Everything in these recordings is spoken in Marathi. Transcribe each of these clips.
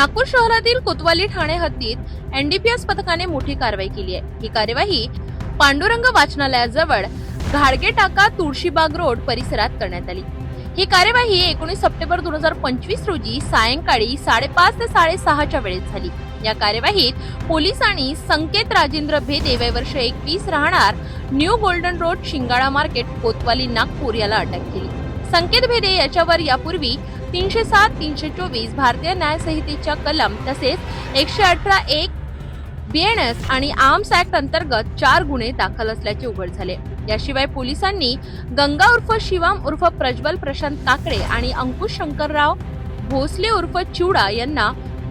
नागपूर शहरातील कोतवाली ठाणे हद्दीत एनडीपीएस पथकाने मोठी कारवाई केली आहे. ही कार्यवाही पांडुरंग वाचनालयाजवळ घाडगे टाका तुळशीबाग रोड परिसरात करण्यात आली. ही कार्यवाही एकोणीस सप्टेंबर दोन हजार पंचवीस रोजी सायंकाळी साडेपाच ते साडेसहाच्या वेळेत झाली. या कार्यवाहीत पोलिसांनी संकेत राजेंद्र भेदे वय वर्ष एकवीस राहणार new golden road Shingala market Kotwali Nagpur याला अटक केली. संकेत भेदे याच्यावर यापूर्वी तीनशे सात तीनशे चोवीस भारतीय न्यायसंहितेच्या कलम तसेच एकशे अठरा एक बीएनएस आणि आर्म्स ऍक्ट अंतर्गत चार गुन्हे दाखल असल्याचे उघड झाले. याशिवाय पोलिसांनी गंगा उर्फ शिवाम उर्फ प्रज्वल प्रशांत काकडे आणि अंकुश शंकरराव भोसले उर्फ चिवडा यांना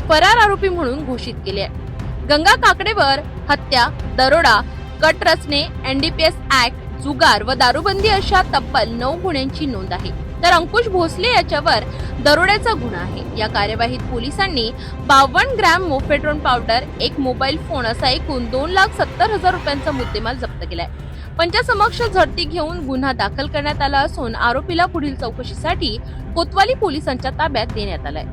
फरार आरोपी म्हणून घोषित केले. आहे गंगा काकडेवर हत्या दरोडा कट रचने एनडीपीएस ऍक्ट जुगार व दारूबंदी अशा तब्बल नऊ गुन्ह्यांची नोंद आहे. तर अंकुश भोसले याच्यावर दरोड्याचा गुन्हा आहे. या कार्यवाहीत पोलिसांनी बावन्न ग्रॅम मोफेड्रोन पावडर एक मोबाईल फोन असा एकूण दोन लाख सत्तर हजार रुपयांचा मुद्देमाल जप्त केलाय. पंचासमक्ष झडती घेऊन गुन्हा दाखल करण्यात आला असून आरोपीला पुढील चौकशीसाठी कोतवाली पोलिसांच्या ताब्यात देण्यात आलाय.